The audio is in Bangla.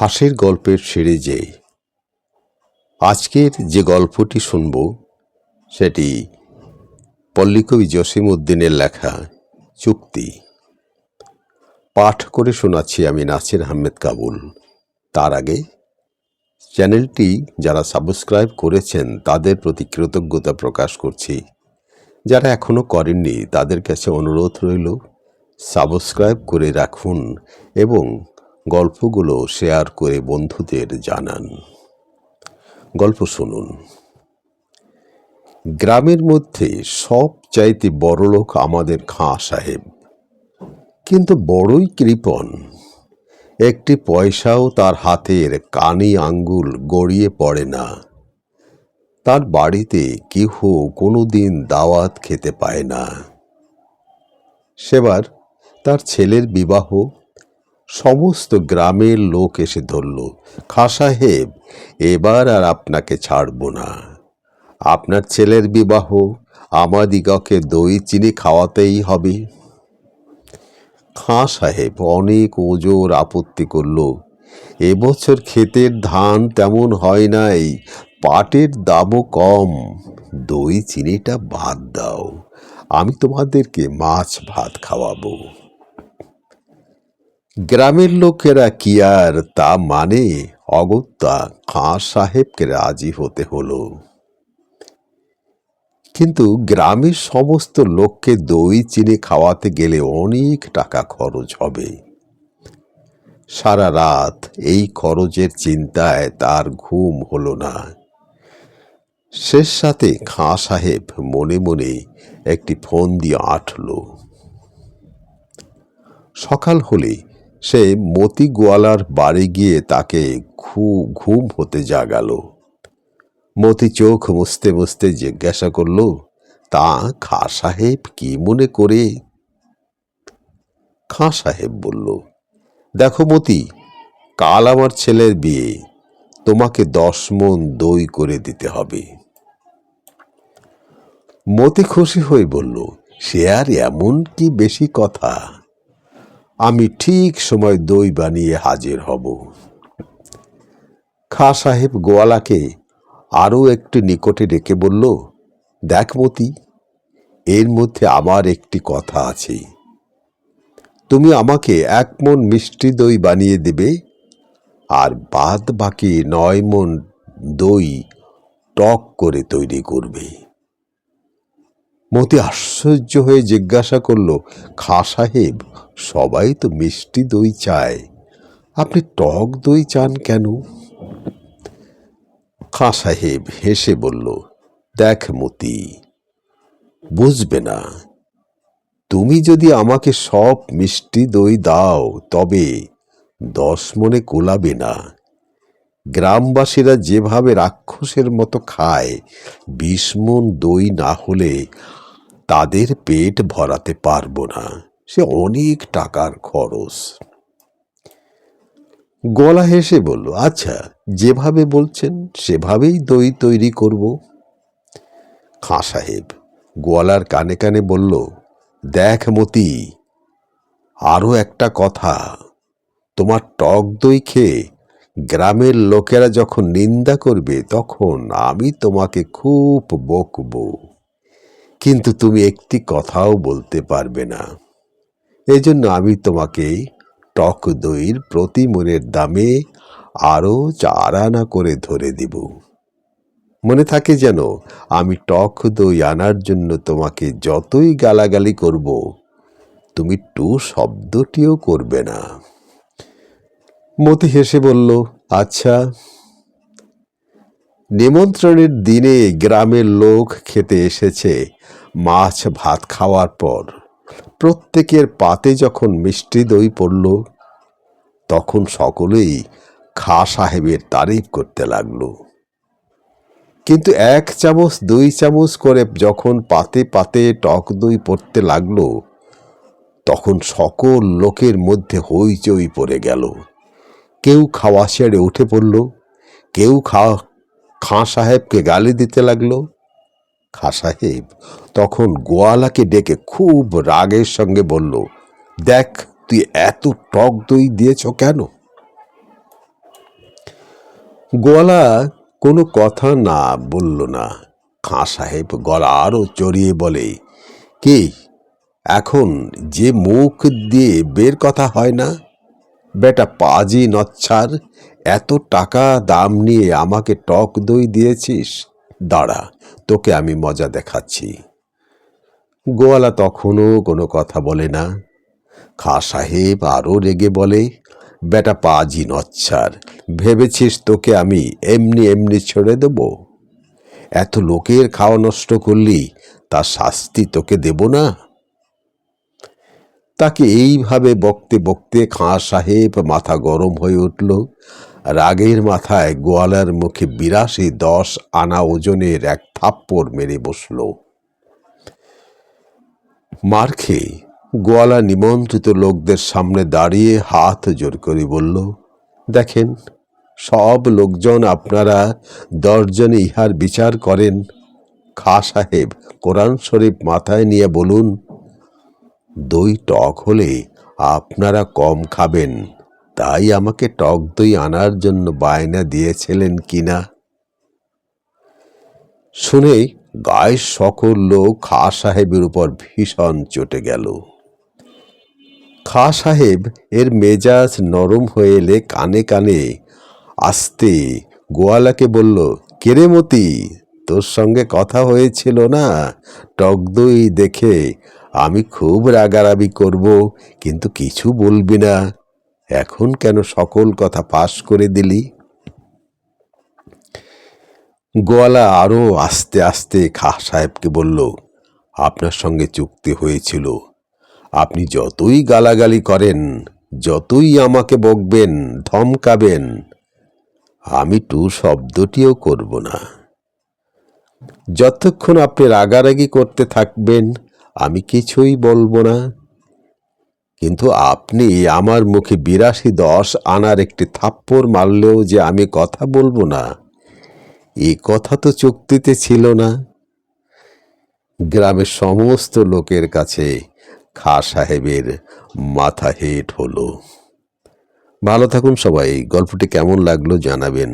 হাসির গল্পের সিরিজে আজকের যে গল্পটি শুনব, সেটি পল্লিকবি জসিম উদ্দিনের লেখা চুক্তি। পাঠ করে শোনাচ্ছি আমি নাসির আহমেদ কাবুল। তার আগে চ্যানেলটি যারা সাবস্ক্রাইব করেছেন, তাদের প্রতি কৃতজ্ঞতা প্রকাশ করছি। যারা এখনও করেননি, তাদের কাছে অনুরোধ রইল, সাবস্ক্রাইব করে রাখুন এবং গল্পগুলো শেয়ার করে বন্ধুদের জানান। গল্প শুনুন। গ্রামের মধ্যে সব চাইতে বড়লোক আমাদের খাঁ সাহেব। কিন্তু বড়ই কৃপণ। একটি পয়সাও তার হাতের কানি আঙ্গুল গড়িয়ে পড়ে না। তার বাড়িতে কেহ কোনো দিন দাওয়াত খেতে পায় না। সেবার তার ছেলের বিবাহ সমস্ত গ্রামের লোক এসে ধরল খা সাহেব এবার আর আপনাকে ছাড়ব না। আপনার ছেলের বিবাহ আমাদিগকে দই চিনি খাওয়াতেই হবে। খাঁ সাহেব অনেক ওজোর আপত্তি করল এবছর ক্ষেতের ধান তেমন হয় নাই, পাটের দামও কম। দই চিনিটা বাদ দাও, আমি তোমাদেরকে মাছ ভাত খাওয়াবো। গ্রামের লোকেরা কি আর তা মানে? অগত্যা খাঁ সাহেবকে রাজি হতে হলো। কিন্তু গ্রামের সমস্ত লোককে দই, চিনে খাওয়াতে গেলে অনেক টাকা খরচ হবে। সারা রাত এই খরচের চিন্তায় তার ঘুম হলো না। শেষ সাথে খাঁ সাহেব মনে মনে একটি ফোন দিয়ে আঁটল। সকাল হলে সে মতি গোয়ালার বাড়ি গিয়ে তাকে ঘু, ঘুম হতে জাগাল। মতি চোখ মুছতে মুছতে জিজ্ঞাসা করল, তা খাঁ সাহেব কি মনে করে? খাঁ সাহেব বলল, দেখো মতি, কাল আমার ছেলের বিয়ে, তোমাকে দশ মন দই করে দিতে হবে। মতি খুশি হয়ে বলল, সে আর এমন কি বেশি কথা? আমি ঠিক সময় দই বানিয়ে হাজির হব। খা সাহেব গোয়ালাকে আরও একটি নিকটে ডেকে বলল, দেখ মতি, এর মধ্যে আমার একটি কথা আছে। তুমি আমাকে এক মন মিষ্টি দই বানিয়ে দেবে, আর বাদ বাকি নয় মন দই টক করে তৈরি করবে। মতি আশ্চর্য হয়ে জিজ্ঞাসা করল, খা সাহেব, সবাই তো মিষ্টি দই চায়। আপনি টক দই চান কেন? খাঁ সাহেব হেসে বলল, দেখ মতি, বুঝবে না। তুমি যদি আমাকে সব মিষ্টি দই দাও, তবে দশ মনে কোলাবে না। গ্রামবাসীরা যেভাবে রাক্ষসের মতো খায়, বিশ মন দই না হলে তাদের পেট ভরাতে পারব না। সে অনেক টাকার খরচ। গলা হেসে বলল আচ্ছা যেভাবে বলছেন, সেভাবেই দই তৈরি করব। খাঁ সাহেব গোয়ালার কানে কানে বলল, দেখ মতি আরও একটা কথা। তোমার টক দই খেয়ে গ্রামের লোকেরা যখন নিন্দা করবে, তখন আমি তোমাকে খুব বকবো। কিন্তু তুমি একটি কথাও বলতে পারবে না। এই জন্য আমি তোমাকে টক দইয়ের প্রতি মনের দামে আরও চার আনা করে ধরে দিব। মনে থাকে যেন আমি টক দই আনার জন্য তোমাকে যতই গালাগালি করব, তুমি টু শব্দটিও করবে না। মতি হেসে বলল আচ্ছা। নিমন্ত্রণের দিনে গ্রামের লোক খেতে এসেছে। মাছ ভাত খাওয়ার পর প্রত্যেকের পাতে যখন মিষ্টি দই পড়ল, তখন সকলেই খা সাহেবের তারিফ করতে লাগল। কিন্তু এক চামচ, দুই চামচ করে যখন পাতে পাতে টক দই পড়তে লাগল, তখন সকল লোকের মধ্যে হইচই পড়ে গেল। কেউ খাওয়া ছেড়ে উঠে পড়ল, কেউ খাওয়া খাঁ সাহেবকে গালি দিতে লাগল খাঁ সাহেব তখন গোয়ালাকে ডেকে খুব রাগের সঙ্গে বলল, দেখ, তুই এত টক দই দিয়েছ কেন? গোয়ালা কোনো কথা না বলল না। খাঁ সাহেব গলা আরও চড়িয়ে বলে, কে, এখন যে মুখ দিয়ে বের কথা হয় না? বেটা পাজি নচ্ছার, এত টাকা দাম নিয়ে আমাকে টক দই দিয়েছিস? দাঁড়া, তোকে আমি মজা দেখাচ্ছি। গোয়ালা তখনও কোনো কথা বলে না। খা সাহেব আরও রেগে বলে, বেটা পাজি নচ্ছার, ভেবেছিস তোকে আমি এমনি এমনি ছেড়ে দেব? এত লোকের খাওয়া নষ্ট করলি তার শাস্তি তোকে দেব না? তাকে এইভাবে বকতে বকতে খাঁ সাহেব মাথা গরম হয়ে উঠল। রাগের মাথায় গোয়ালার মুখে বিরাশি দশ আনা ওজনের এক থাপ্পড় মেরে বসল। মার খেয়ে গোয়ালা নিমন্ত্রিত লোকদের সামনে দাঁড়িয়ে হাত জোর করে বলল, দেখেন, সব লোকজন আপনারা দশজনে ইহার বিচার করেন। খা সাহেব, কোরআন শরীফ মাথায় নিয়ে বলুন, দই টক হলে আপনারা কম খাবেন। তাই আমাকে টক দই আনার জন্য বায়না দিয়েছিলেন কিনা? শুনে গায়ের সকল লোক খা সাহেবের উপর ভীষণ চটে গেল। খা সাহেব এর মেজাজ নরম হয়ে এলে কানে কানে আসতে গোয়ালাকে বলল কেরে মতি? তোর সঙ্গে কথা হয়েছিল না? টক দই দেখে আমি খুব রাগারাগি করব, কিন্তু কিছু বলবি না? এখন কেন সকল কথা পাশ করে দিলি? গোয়ালা আরও আস্তে আস্তে খা সাহেবকে বলল, আপনার সঙ্গে চুক্তি হয়েছিল। আপনি যতই গালাগালি করেন, যতই আমাকে বকবেন, ধমকাবেন, আমি টু শব্দটিও করব না। যতক্ষণ আপনি রাগারাগি করতে থাকবেন, আমি কিছুই বলব না। কিন্তু আপনি আমার মুখে বিরাশি দশ আনার একটি থাপ্পড় মারলেও যে আমি কথা বলব না, এ কথা তো চুক্তিতে ছিল না। গ্রামের সমস্ত লোকের কাছে খা সাহেবের মাথা হেট হলো। ভালো থাকুন সবাই, গল্পটি কেমন লাগল জানাবেন।